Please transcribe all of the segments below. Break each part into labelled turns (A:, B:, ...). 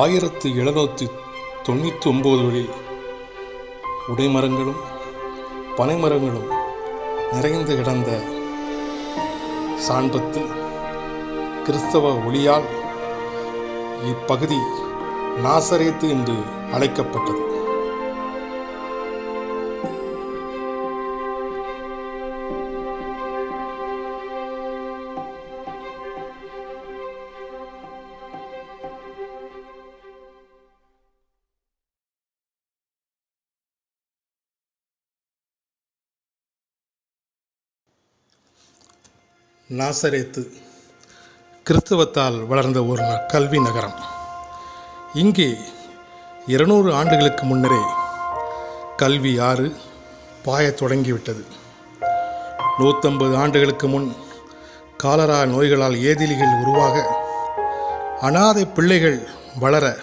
A: ஆயிரத்து எழுநூற்றி தொண்ணூற்றி ஒம்போதுகளில் உடைமரங்களும் பனைமரங்களும் நிறைந்து கிடந்த சாண்பத்து கிறிஸ்தவ ஒளியால் இப்பகுதி நாசரேத்து என்று அழைக்கப்பட்டது. நாசரேத்து கிறிஸ்தவத்தால் வளர்ந்த ஒரு ந- கல்வி நகரம். இங்கே இருநூறு ஆண்டுகளுக்கு முன்னரே கல்வி ஆறு பாயத் தொடங்கிவிட்டது. நூற்றம்பது ஆண்டுகளுக்கு முன் காலரா நோய்களால் ஏதிலிகள் உருவாக அனாதை பிள்ளைகள் வளர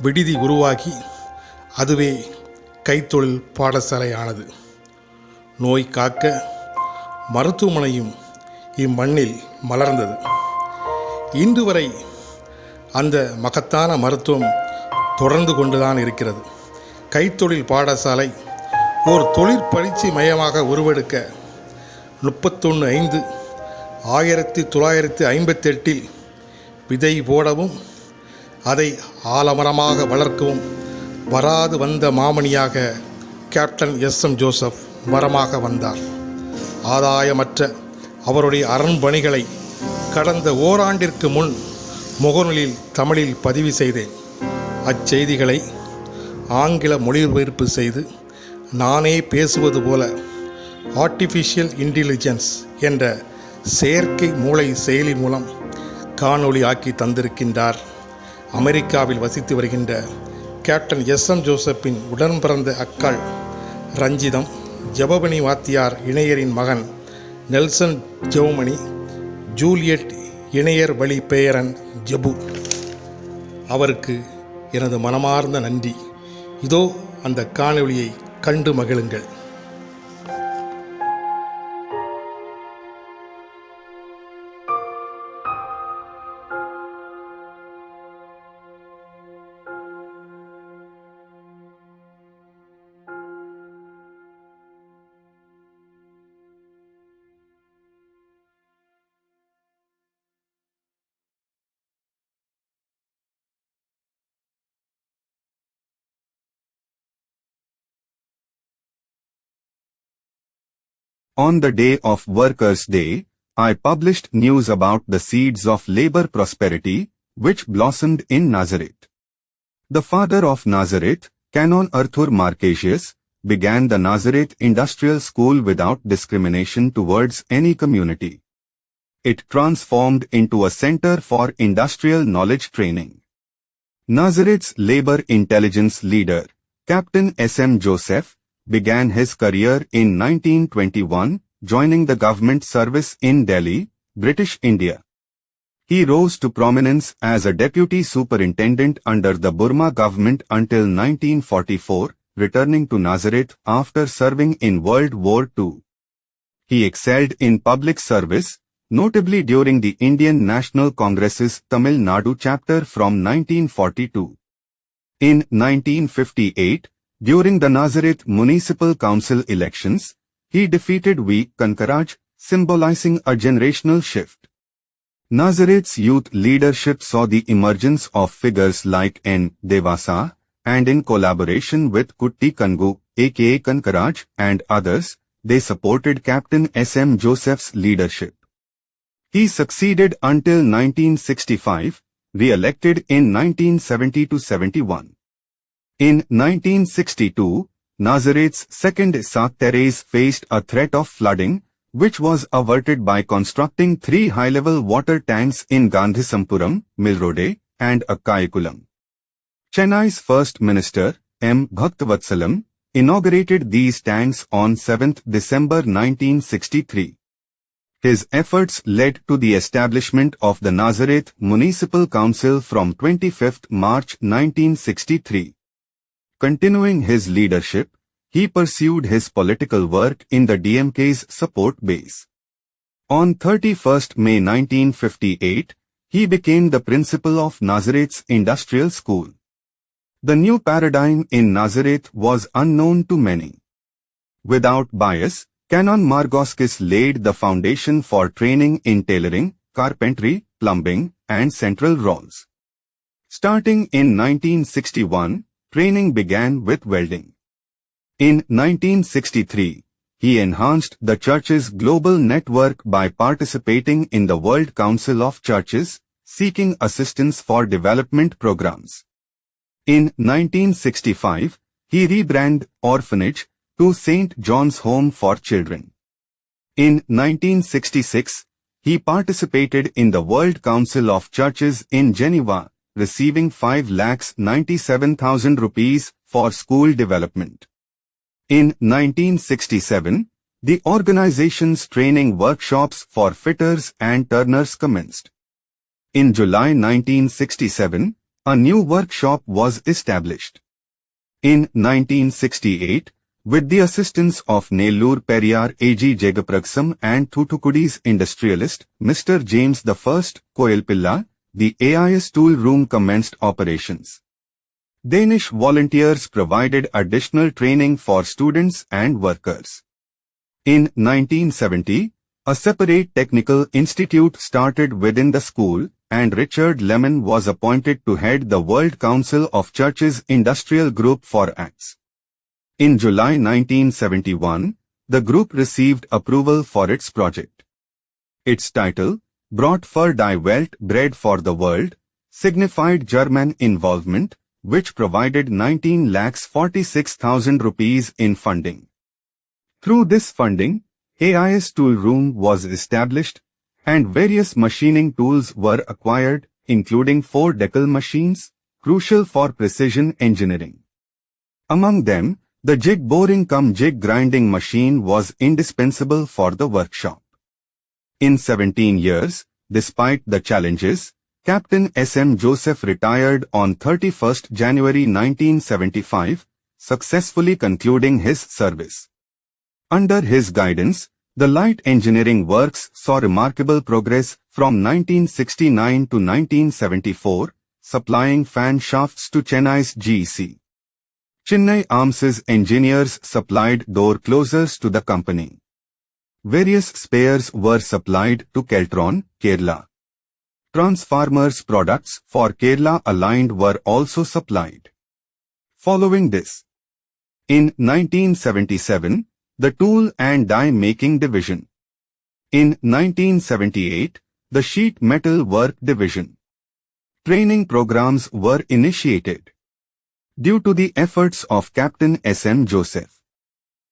A: விடுதி உருவாகி அதுவே கைத்தொழில் பாடசாலையானது. நோய் காக்க மருத்துவமனையும் இம்மண்ணில் மலர்ந்தது. இன்று வரை அந்த மகத்தான மருத்துவம் தொடர்ந்து கொண்டுதான் இருக்கிறது. கைத்தொழில் பாடசாலை ஒரு தொழிற்பயிற்சி மையமாக உருவெடுக்க முப்பத்தொன்று ஐந்து ஆயிரத்தி தொள்ளாயிரத்தி ஐம்பத்தெட்டில் விதை போடவும் அதை ஆலமரமாக வளர்க்கவும் வராது வந்த மாமணியாக கேப்டன் எஸ் எம் ஜோசப் வரமாக வந்தார். ஆதாயமற்ற அவருடைய அரண்பணிகளை கடந்த ஓராண்டிற்கு முன் முகநூலில் தமிழில் பதிவு செய்தேன். அச்செய்திகளை ஆங்கில மொழிபெயர்ப்பு செய்து நானே பேசுவது போல ஆர்டிஃபிஷியல் இன்டெலிஜென்ஸ் என்ற செயற்கை மூளை செயலி மூலம் காணொளி ஆக்கி தந்திருக்கின்றார். அமெரிக்காவில் வசித்து வருகின்ற கேப்டன் எஸ் எம் ஜோசப்பின் உடன் பிறந்த அக்காள் ரஞ்சிதம் ஜபபணி வாத்தியார் இணையரின் மகன் நெல்சன் ஜெவமணி ஜூலியட் இணையர் வழி பெயரன் ஜெபு. அவருக்கு எனது மனமார்ந்த நன்றி. இதோ அந்த காணொளியை கண்டு மகிழுங்கள்.
B: On the day of Workers' Day, I published news about the seeds of labor prosperity, which blossomed in Nazareth. The father of Nazareth, Canon Arthur Marcasius, began the Nazareth Industrial School without discrimination towards any community. It transformed into a center for industrial knowledge training. Nazareth's labor intelligence leader, Captain S.M. Joseph, began his career in 1921, joining the government service in Delhi, British India. He rose to prominence as a deputy superintendent under the Burma government until 1944, returning to Nazareth after serving in World War II. He excelled in public service, notably during the Indian National Congress's Tamil Nadu chapter from 1942. In 1958, during the Nazareth Municipal Council elections, he defeated V. Kankaraj, symbolizing a generational shift. Nazareth's youth leadership saw the emergence of figures like N. Devasa, and in collaboration with Kutti Kangu, aka Kankaraj, and others, they supported Captain S.M. Joseph's leadership. He succeeded until 1965, re-elected in 1970-71. In 1962, Nazareth's second Saint Therese faced a threat of flooding, which was averted by constructing three high-level water tanks in Gandhisampuram, Milrode, and Akkaikulam. Chennai's first minister, M. Bhaktvatsalam, inaugurated these tanks on 7 December 1963. His efforts led to the establishment of the Nazareth Municipal Council from 25 March 1963. Continuing his leadership, he pursued his political work in the DMK's support base. On 31 May 1958, he became the principal of Nazareth's industrial school. The new paradigm in Nazareth was unknown to many. Without bias, Canon Margoskis laid the foundation for training in tailoring, carpentry, plumbing, and central roles. Starting in 1961, training began with welding. In 1963, he enhanced the church's global network by participating in the World Council of Churches, seeking assistance for development programs. In 1965, he rebranded Orphanage to St. John's Home for Children. In 1966, he participated in the World Council of Churches in Geneva, receiving 5 lakhs 97,000 rupees for school development. In 1967, the organization's training workshops for fitters and turners commenced. In July 1967, a new workshop was established. In 1968, with the assistance of Nellur Periyar A.G. Jegapragsam and Thutukudi's industrialist, Mr. James I Koyalpilla, the AIS tool room commenced operations. Danish volunteers provided additional training for students and workers. In 1970, a separate technical institute started within the school and Richard Lemon was appointed to head the World Council of Churches Industrial Group for Acts. In July 1971, the group received approval for its project. Its title, Brought for die Welt Bread for the World, signified German involvement, which provided 19 lakhs 46,000 rupees in funding. Through this funding, AIS tool room was established and various machining tools were acquired, including four decal machines, crucial for precision engineering. Among them, the jig boring cum jig grinding machine was indispensable for the workshop. In 17 years, despite the challenges, Captain S.M. Joseph retired on 31st January 1975, successfully concluding his service. Under his guidance, the light engineering works saw remarkable progress from 1969 to 1974, supplying fan shafts to Chennai's GEC. Chennai Arms's engineers supplied door closers to the company. Various spares were supplied to Keltron, Kerala. Transformers products for Kerala aligned were also supplied. Following this, in 1977, the Tool and Die Making Division. In 1978, the Sheet Metal Work Division. Training programs were initiated. Due to the efforts of Captain S.M. Joseph.